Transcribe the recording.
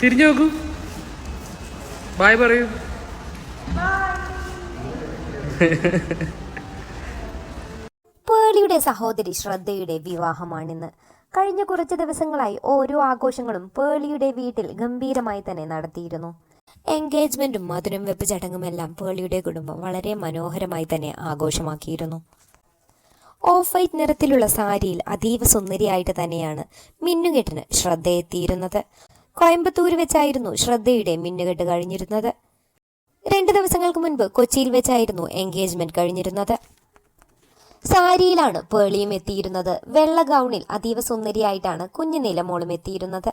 തിരിഞ്ഞു നോക്കൂ. ബായ് പറയൂ. പേളിയുടെ സഹോദരി ശ്രദ്ധയുടെ വിവാഹമാണിന്ന്. കഴിഞ്ഞ കുറച്ച് ദിവസങ്ങളായി ഓരോ ആഘോഷങ്ങളും പേളിയുടെ വീട്ടിൽ ഗംഭീരമായി തന്നെ നടത്തിയിരുന്നു. എൻഗേജ്മെന്റും മധുരം വെപ്പ് ചടങ്ങുമെല്ലാം പേളിയുടെ കുടുംബം വളരെ മനോഹരമായി തന്നെ ആഘോഷമാക്കിയിരുന്നു. ഓഫ് വൈറ്റ് നിറത്തിലുള്ള സാരിയിൽ അതീവ സുന്ദരിയായിട്ട് തന്നെയാണ് മിന്നുകെട്ടിന് ശ്രദ്ധ എത്തിയിരുന്നത് കോയമ്പത്തൂര് വെച്ചായിരുന്നു ശ്രദ്ധയുടെ മിന്നുകെട്ട് കഴിഞ്ഞിരുന്നത്. രണ്ട് ദിവസങ്ങൾക്ക് മുൻപ് കൊച്ചിയിൽ വെച്ചായിരുന്നു എൻഗേജ്മെന്റ് കഴിഞ്ഞിരുന്നത്. സാരിയിലാണ് പേളിയും എത്തിയിരുന്നത്. വെള്ള ഗൗണിൽ അതീവ സുന്ദരിയായിട്ടാണ് കുഞ്ഞു നിലമോളും എത്തിയിരുന്നത്.